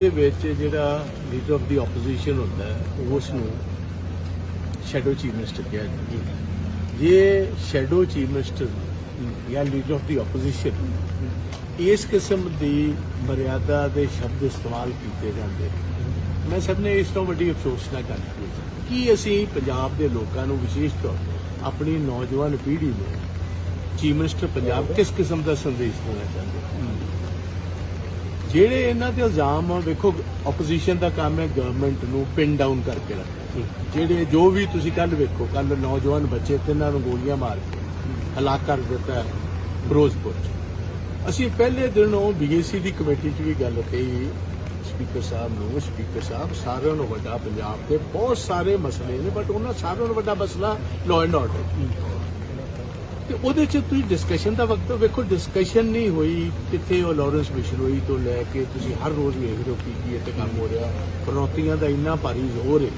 ਦੇ ਵਿੱਚ ਜਿਹੜਾ ਲੀਡਰ ਆਫ ਦੀ ਆਪੋਜੀਸ਼ਨ ਹੁੰਦਾ ਹੈ ਉਸ ਨੂੰ ਸ਼ੈਡੋ ਚੀਫ ਮਿਨਿਸਟਰ ਕਿਹਾ ਜਾਂਦਾ ਹੈ ਜੇ ਸ਼ੈਡੋ ਚੀਫ ਮਿਨਿਸਟਰ ਜਾਂ ਲੀਡਰ ਆਫ ਦੀ ਆਪੋਜੀਸ਼ਨ ਇਸ ਕਿਸਮ ਦੀ ਮਰਿਆਦਾ ਦੇ ਸ਼ਬਦ ਇਸਤੇਮਾਲ ਕੀਤੇ ਜਾਂਦੇ ਮੈਂ ਸਭ ਨੇ ਇਸ ਤੋਂ ਵੱਡੀ ਅਫਸੋਸ ਨਾਲ ਗੱਲ ਕੀਤੀ ਕੀ ਅਸੀਂ ਪੰਜਾਬ ਦੇ ਲੋਕਾਂ ਨੂੰ ਵਿਸ਼ੇਸ਼ ਤੌਰ ਆਪਣੀ ਨੌਜਵਾਨ ਪੀੜ੍ਹੀ ਨੂੰ ਚੀਫ ਮਿਨਿਸਟਰ ਪੰਜਾਬ ਕਿਸ ਕਿਸਮ ਦਾ ਸੰਦੇਸ਼ ਦੇਣਾ ਚਾਹੁੰਦੇ ਹਾਂ? ਜਿਹੜੇ ਇਹਨਾਂ ਤੇ ਇਲਜ਼ਾਮ ਆ ਵੇਖੋ ਆਪੋਜੀਸ਼ਨ ਦਾ ਕੰਮ ਹੈ ਗਵਰਨਮੈਂਟ ਨੂੰ ਪਿਨ ਡਾਊਨ ਕਰਕੇ ਰੱਖਣਾ। ਜਿਹੜੇ ਜੋ ਵੀ ਤੁਸੀਂ ਕੱਲ ਵੇਖੋ ਕੱਲ ਨੌਜਵਾਨ ਬੱਚੇ ਤਿੰਨਾਂ ਨੂੰ ਗੋਲੀਆਂ ਮਾਰ ਕੇ ਹਲਾਕ ਕਰ ਦਿੱਤਾ ਫਿਰੋਜ਼ਪੁਰ 'ਚ। ਅਸੀਂ ਪਹਿਲੇ ਦਿਨੋਂ ਬੀਏਸੀ ਦੀ ਕਮੇਟੀ 'ਚ ਵੀ ਗੱਲ ਕਹੀ ਸਪੀਕਰ ਸਾਹਿਬ ਨੂੰ ਸਪੀਕਰ ਸਾਹਿਬ ਸਾਰਿਆਂ ਨੂੰ ਵੱਡਾ ਪੰਜਾਬ ਦੇ ਬਹੁਤ ਸਾਰੇ ਮਸਲੇ ਨੇ ਬਟ ਉਹਨਾਂ ਸਾਰਿਆਂ ਨੂੰ ਵੱਡਾ ਮਸਲਾ ਲਾਅ ਐਂਡ ਆਰਡਰ ਤੇ ਉਹਦੇ ਚ ਤੁਸੀਂ ਡਿਸਕਸ਼ਨ ਦਾ ਵਕਤ ਵੇਖੋ ਡਿਸਕਸ਼ਨ ਨਹੀਂ ਹੋਈ ਕਿੱਥੇ ਉਹ ਲਾਰੈਂਸ ਬਿਸ਼ਨੋਈ ਤੋਂ ਲੈ ਕੇ ਤੁਸੀਂ ਹਰ ਰੋਜ਼ ਵੇਖ ਰਹੇ ਹੋ ਕੀ ਕੀ ਇੱਥੇ ਕੰਮ ਹੋ ਰਿਹਾ। ਫਰੋਤੀਆਂ ਦਾ ਇੰਨਾ ਭਾਰੀ ਜ਼ੋਰ ਹੈ।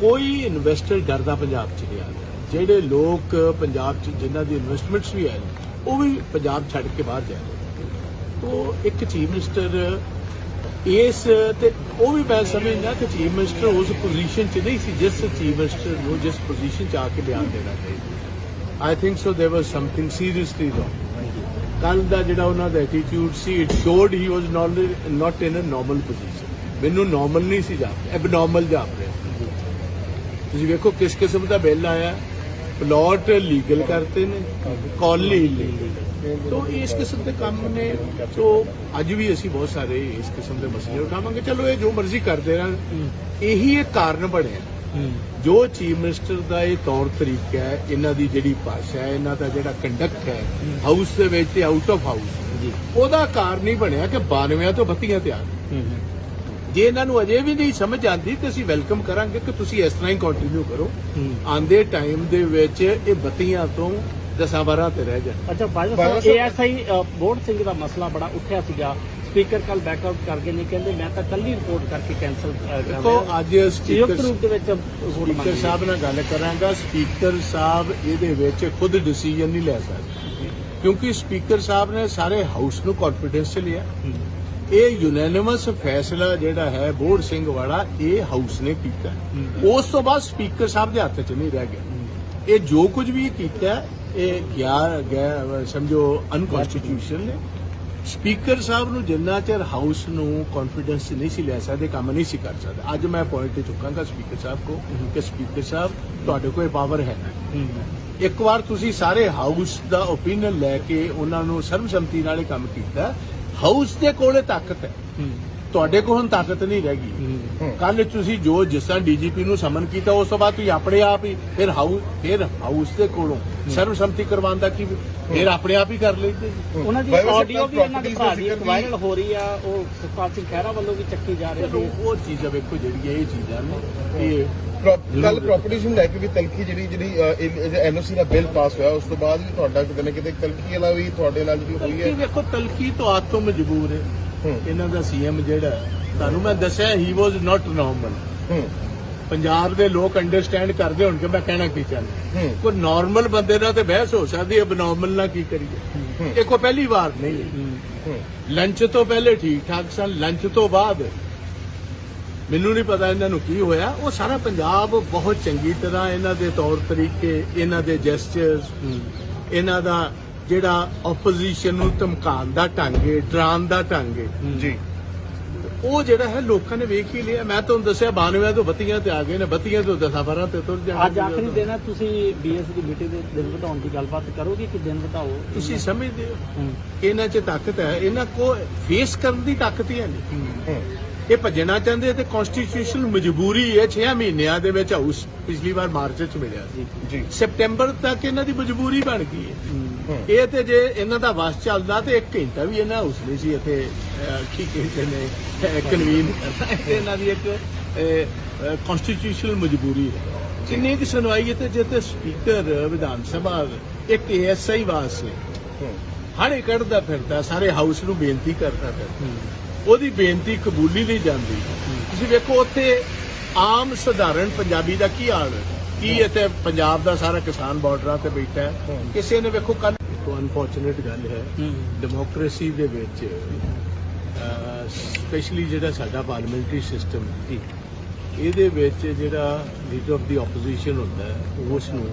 ਕੋਈ ਇਨਵੈਸਟਰ ਡਰਦਾ ਪੰਜਾਬ ਚ ਨਹੀਂ ਆ ਰਿਹਾ ਜਿਹੜੇ ਲੋਕ ਪੰਜਾਬ ਚ, ਜਿਨ੍ਹਾਂ ਦੀ ਇਨਵੈਸਟਮੈਂਟਸ ਵੀ ਆਏ ਉਹ ਵੀ ਪੰਜਾਬ ਛੱਡ ਕੇ ਬਾਹਰ ਜਾ ਰਹੇ ਤੋ ਇੱਕ ਚੀਫ ਮਿਨਿਸਟਰ ਇਸ ਤੇ ਉਹ ਵੀ ਮੈਂ ਸਮਝਦਾ ਕਿ ਚੀਫ ਮਿਨਿਸਟਰ ਉਸ ਪੋਜੀਸ਼ਨ 'ਚ ਨਹੀਂ ਸੀ ਜਿਸ ਚੀਫ ਮਿਨਿਸਟਰ ਨੂੰ ਜਿਸ ਪੋਜੀਸ਼ਨ 'ਚ ਆ ਕੇ ਬਿਆਨ ਦੇਣਾ ਚਾਹੀਦਾ। I think so there was something seriously wrong ਕੱਲ ਦਾ ਜਿਹੜਾ ਉਹਨਾਂ ਦਾ attitude C it showed he was not in a normal position ਮੈਨੂੰ ਨਾਰਮਲ ਨਹੀਂ ਸੀ ਜਾਪ ਐਬਨੋਰਮਲ ਜਾਪ ਰਿਹਾ ਤੁਸੀਂ ਵੇਖੋ ਕਿਸ ਕਿਸਮ ਦਾ ਬਿੱਲ ਆਇਆ ਪਲਾਟ ਲੀਗਲ ਕਰਤੇ ਨੇ ਕਾਲਨੀ ਇਲੀਗਲ ਤੋ ਇਸ ਕਿਸਮ ਦੇ ਕੰਮ ਨੇ ਤੋ ਅੱਜ ਵੀ ਅਸੀਂ ਬਹੁਤ ਸਾਰੇ ਇਸ ਕਿਸਮ ਦੇ ਮਸਲੇ ਉਠਾਵਾਂਗੇ ਚਲੋ ਇਹ ਜੋ ਮਰਜ਼ੀ ਕਰਦੇ ਰਹਿਣ ਇਹੀ ਇੱਕ ਕਾਰਨ ਬਣਿਆ ਜੋ ਚੀਫ ਮਿਨਿਸਟਰ ਦਾ ਇਹ ਤੌਰ ਤਰੀਕਾ ਹੈ ਇਹਨਾਂ ਦੀ ਜਿਹੜੀ ਭਾਸ਼ਾ ਹੈ ਇਹਨਾਂ ਦਾ ਜਿਹੜਾ ਕੰਡਕਟ ਹੈ ਹਾਊਸ ਦੇ ਵਿੱਚ ਤੇ ਆਊਟ ਆਫ ਹਾਊਸ ਉਹਦਾ ਕਾਰਨ ਹੀ ਬਣਿਆ ਕਿ 92 ਤੋਂ ਬੱਤੀਆਂ ਤੇ ਆ ਜੇ ਇਹਨਾਂ ਨੂੰ ਅਜੇ ਵੀ ਨਹੀਂ ਸਮਝ ਆਂਦੀ ਤੇ ਅਸੀਂ ਵੈਲਕਮ ਕਰਾਂਗੇ ਕਿ ਤੁਸੀਂ ਇਸ ਤਰ੍ਹਾਂ ਹੀ ਕੰਟੀਨਿਊ ਕਰੋ। ਆਂਦੇ ਟਾਈਮ ਦੇ ਵਿੱਚ ਇਹ ਬੱਤੀਆਂ ਤੋਂ ਦਸਾਂ ਬਾਰਾਂ ਤੇ ਰਹਿ ਜਾਣ। ਅੱਛਾ ਬਾਜਵਾ ਸਾਹਿਬ- ਏਐਸਆਈ ਬੋਰਡ ਸਿੰਘ ਦਾ ਮਸਲਾ ਬੜਾ ਉੱਠਿਆ ਸੀਗਾ। ਸਪੀਕਰ ਕੱਲ ਬੈਕਆਊਟ ਕਰ ਗਏ ਨੇ ਕਹਿੰਦੇ ਮੈਂ ਤਾਂ ਕੱਲ ਹੀ ਰਿਪੋਰਟ ਕਰਕੇ ਕੈਨਸਲ ਦੇਖੋ ਅੱਜ ਸਪੀਕਰ ਰੂਪ ਦੇ ਵਿੱਚ ਸਪੀਕਰ ਸਾਹਿਬ ਨਾਲ ਗੱਲ ਕਰਾਂਗਾ ਸਪੀਕਰ ਸਾਹਿਬ ਇਹਦੇ ਵਿੱਚ ਖੁਦ ਡਿਸੀਜਨ ਨਹੀਂ ਲੈ ਸਕਦੇ। ਕਿਉਂਕਿ ਸਪੀਕਰ ਸਾਹਿਬ ਨੇ ਸਾਰੇ ਹਾਊਸ ਨੂੰ ਕੰਫੀਡੈਂਸ 'ਚ ਲਿਆ। ਇਹ ਯੂਨੈਨਿਮਸ ਫੈਸਲਾ ਜਿਹੜਾ ਹੈ ਬੋਰਡ ਸਿੰਘ ਵਾਲਾ ਇਹ ਹਾਊਸ ਨੇ ਕੀਤਾ। ਉਸ ਤੋਂ ਬਾਅਦ ਸਪੀਕਰ ਸਾਹਿਬ ਦੇ ਹੱਥ 'ਚ ਨਹੀਂ ਰਹਿ ਗਿਆ। ਇਹ ਜੋ ਕੁਝ ਵੀ ਕੀਤਾ ਇਹ ਗਿਆ ਗਿਆ ਸਮਝੋ ਅਨਕਨਸਟੀਟਿਊਸ਼ਨ ਨੇ। ਸਪੀਕਰ ਸਾਹਿਬ ਨੂੰ ਜਿੰਨਾ ਚਿਰ ਹਾਊਸ ਨੂੰ ਕੌਨਫੀਡੈਂਸ ਨਹੀਂ ਸੀ ਲੈ ਸਕਦੇ, ਕੰਮ ਨਹੀਂ ਸੀ ਕਰ ਸਕਦੇ। ਅੱਜ ਮੈਂ ਪੁਆਇੰਟ ਤੇ ਚੁੱਕਾਂਗਾ ਸਪੀਕਰ ਸਾਹਿਬ ਕੋ ਕਿ ਸਪੀਕਰ ਸਾਹਿਬ ਤੁਹਾਡੇ ਕੋਲ ਪਾਵਰ ਹੈ। ਨਾ ਇੱਕ ਵਾਰ ਤੁਸੀਂ ਸਾਰੇ ਹਾਊਸ ਦਾ ਓਪੀਨੀਅਨ ਲੈ ਕੇ ਉਹਨਾਂ ਨੂੰ ਸਰਬਸੰਮਤੀ ਨਾਲ ਇਹ ਕੰਮ ਕੀਤਾ, ਹਾਊਸ ਦੇ ਕੋਲੇ ਤਾਕਤ ਹੈ। ਤੁਹਾਡੇ ਕੋਲ ਹੁਣ ਤਾਕਤ ਨਹੀਂ ਰਹਿ ਗਈ। ਕੱਲ ਤੁਸੀਂ ਜੋ ਜਿਸ ਤਰ੍ਹਾਂ ਡੀਜੀਪੀ ਨੂੰ ਸਮਨ ਕੀਤਾ ਉਸ ਤੋਂ ਬਾਅਦ ਤੁਸੀਂ ਆਪਣੇ ਆਪ ਹੀ ਫਿਰ ਹਾਊਸ ਫਿਰ ਹਾਊਸ ਦੇ ਕੋਲੋਂ ਸਰਬਸੰਮਤੀ ਕਰਵਾਉਣ ਦਾ ਕੀ ਫਿਰ ਆਪਣੇ ਆਪ ਹੀ ਕਰ ਲੈਂਦੇ। ਉਹਨਾਂ ਦੀ ਆਡੀਓ ਵੀ ਇਹਨਾਂ ਦੀ ਭਰਾ ਵਾਇਰਲ ਹੋ ਰਹੀ ਆ ਉਹ ਸੁਖਪਾਲ ਸਿੰਘ ਖਹਿਰਾ ਵੱਲੋਂ ਵੀ ਚੱਕੀ ਜਾ ਰਹੀ ਸੀ ਉਹ ਚੀਜ਼ਾਂ ਵੇਖੋ ਜਿਹੜੀਆਂ ਇਹ ਚੀਜ਼ਾਂ ਨੇ ਇਹ ਕੱਲ ਪ੍ਰਾਪਰਟੀਜ਼ ਨੂੰ ਲੈ ਕੇ ਵੀ ਤਲਖੀ ਜਿਹੜੀ ਜਿਹੜੀ ਐਨਓਸੀ ਦਾ ਬਿੱਲ ਪਾਸ ਹੋਇਆ ਉਸ ਤੋਂ ਬਾਅਦ ਵੀ ਤੁਹਾਡਾ ਕਿਤੇ ਨਾ ਕਿਤੇ ਤਲਖੀ ਵਾਲਾ ਵੀ ਤੁਹਾਡੇ ਨਾਲ ਜਿਹੜੀ ਹੋਈ ਤਲਕੀ ਹੈ ਵੇਖੋ ਤਲਕੀ ਤੋਂ ਆਤੋਂ ਮਜਬੂਰ ਹੈ ਹੂੰ। ਇਹਨਾਂ ਦਾ ਸੀਐਮ ਜਿਹੜਾ ਤੁਹਾਨੂੰ ਮੈਂ ਦੱਸਿਆ ਹੀ ਵਾਸ ਨਾਟ ਨਾਰਮਲ ਪੰਜਾਬ ਦੇ ਲੋਕ ਅੰਡਰਸਟੈਂਡ ਕਰਦੇ ਹੋਣ ਕਿ ਮੈਂ ਕਹਿਣਾ ਕੀ ਚਾਹੁੰਦਾ। ਕੋਈ ਨਾਰਮਲ ਬੰਦੇ ਨਾਲ ਤੇ ਬਹਿਸ ਹੋ ਸਕਦੀ ਹੈ ਬਨੋਰਮਲ ਨਾਲ ਕੀ ਕਰੀਏ? ਇਹ ਕੋਈ ਪਹਿਲੀ ਵਾਰ ਨਹੀਂ। ਲੰਚ ਤੋਂ ਪਹਿਲੇ ਠੀਕ ਠਾਕ ਸਨ ਲੰਚ ਤੋਂ ਬਾਅਦ ਮੈਨੂੰ ਨਹੀਂ ਪਤਾ ਇਹਨਾਂ ਨੂੰ ਕੀ ਹੋਇਆ। ਉਹ ਸਾਰਾ ਪੰਜਾਬ ਬਹੁਤ ਚੰਗੀ ਤਰ੍ਹਾਂ ਇਹਨਾਂ ਦੇ ਤੌਰ ਤਰੀਕੇ ਇਹਨਾਂ ਦੇ ਜੈਸਚਰਸ ਇਹਨਾਂ ਦਾ ਜਿਹੜਾ ਆਪੋਜੀਸ਼ਨ ਨੂੰ ਧਮਕਾਉਣ ਦਾ ਢੰਗ ਹੈ ਡਰਾਉਣ ਦਾ ਢੰਗ ਹੈ। ਜੀ। ਉਹ ਜਿਹੜਾ ਹੈ ਲੋਕਾਂ ਨੇ ਵੇਖ ਹੀ ਲਿਆ। ਮੈਂ ਤੁਹਾਨੂੰ ਦੱਸਿਆ 92 ਤੋਂ ਬੱਤੀਆਂ ਤੇ ਆ ਗਏ ਨੇ ਬੱਤੀਆਂ ਤੋਂ ਦਸਾਂ ਬਾਰਾਂ ਤੇ ਤੁਰ ਜਾਣਗੇ ਅੱਜ ਆਖਰੀ ਦਿਨ ਹੈ ਤੁਸੀਂ ਬੀਐਸ ਦੀ ਮੀਟਿੰਗ ਦੇ ਦਿਨ ਵਧਾਉਣ ਦੀ ਗੱਲਬਾਤ ਕਰੋਗੇ ਕਿ ਦਿਨ ਵਧਾਓ? ਤੁਸੀਂ ਸਮਝਦੇ ਹੋ। ਇਹਨਾਂ 'ਚ ਤਾਕਤ ਹੈ। ਇਹਨਾਂ ਕੋ ਫੇਸ ਕਰਨ ਦੀ ਤਾਕਤ ਹੀ ਹੈ ਨਹੀਂ। ਹੂੰ। ਇਹ ਭੱਜਣਾ ਚਾਹੁੰਦੇ ਤੇ ਕਨਸਟੀਟਿਊਸ਼ਨਲ ਮਜਬੂਰੀ ਹੈ 6 ਮਹੀਨਿਆਂ ਦੇ ਵਿੱਚ ਹਾਊਸ ਪਿਛਲੀ ਵਾਰ ਮਾਰਚ ਵਿੱਚ ਮਿਲਿਆ ਸੀ। ਜੀ। ਸਪਟੈਂਬਰ ਤੱਕ ਇਹਨਾਂ ਦੀ ਮਜਬੂਰੀ ਬਣ ਗਈ ਹੈ। ਇਹ ਤੇ ਜੇ ਇਹਨਾਂ ਦਾ ਵਸ ਚੱਲਦਾ ਤੇ ਇੱਕ ਘੰਟਾ ਵੀ ਇਹਨਾਂ ਹਾਊਸ ਨਹੀਂ ਸੀ ਇੱਥੇ ਕੀ ਕਹਿੰਦੇ ਨੇ ਕਨਵੀਨ ਇਹਨਾਂ ਦੀ ਇੱਕ ਕਨਸਟੀਟਿਊਸ਼ਨਲ ਮਜਬੂਰੀ ਹੈ। ਕਿੰਨੀ ਕਿ ਸੁਣਵਾਈ ਹੈ ਤੇ ਜੇ ਤੇ ਸਪੀਕਰ ਵਿਧਾਨ ਸਭਾ ਇੱਕ ਐਸਆਈ ਵਾਸ ਹੂੰ। ਹਾੜੇ ਕੱਢਦਾ ਫਿਰਦਾ ਸਾਰੇ ਹਾਊਸ ਨੂੰ ਬੇਨਤੀ ਕਰਦਾ ਫਿਰਦਾ। ਉਹਦੀ ਬੇਨਤੀ ਕਬੂਲੀ ਨਹੀਂ ਜਾਂਦੀ। ਤੁਸੀਂ ਵੇਖੋ, ਉੱਥੇ ਆਮ ਸਧਾਰਨ ਪੰਜਾਬੀ ਦਾ ਕੀ ਹਾਲ ਹੈ? ਕੀ ਇੱਥੇ ਪੰਜਾਬ ਦਾ ਸਾਰਾ ਕਿਸਾਨ ਬਾਰਡਰਾਂ ਤੇ ਬੈਠਾ ਹੈ? ਕਿਸੇ ਨੇ ਵੇਖੋ ਕੱਲ ਤੋਂ ਅਨਫੋਰਚੂਨੇਟ ਗੱਲ ਹੈ। ਹੂੰ। ਡੈਮੋਕ੍ਰੇਸੀ ਦੇ ਵਿੱਚ ਸਪੈਸ਼ਲੀ ਜਿਹੜਾ ਸਾਡਾ ਪਾਰਲੀਮੈਂਟਰੀ ਸਿਸਟਮ ਇਹਦੇ ਵਿੱਚ ਜਿਹੜਾ ਲੀਡਰ ਆਫ ਦੀ ਆਪੋਜੀਸ਼ਨ ਹੁੰਦਾ ਹੈ, ਉਸ ਨੂੰ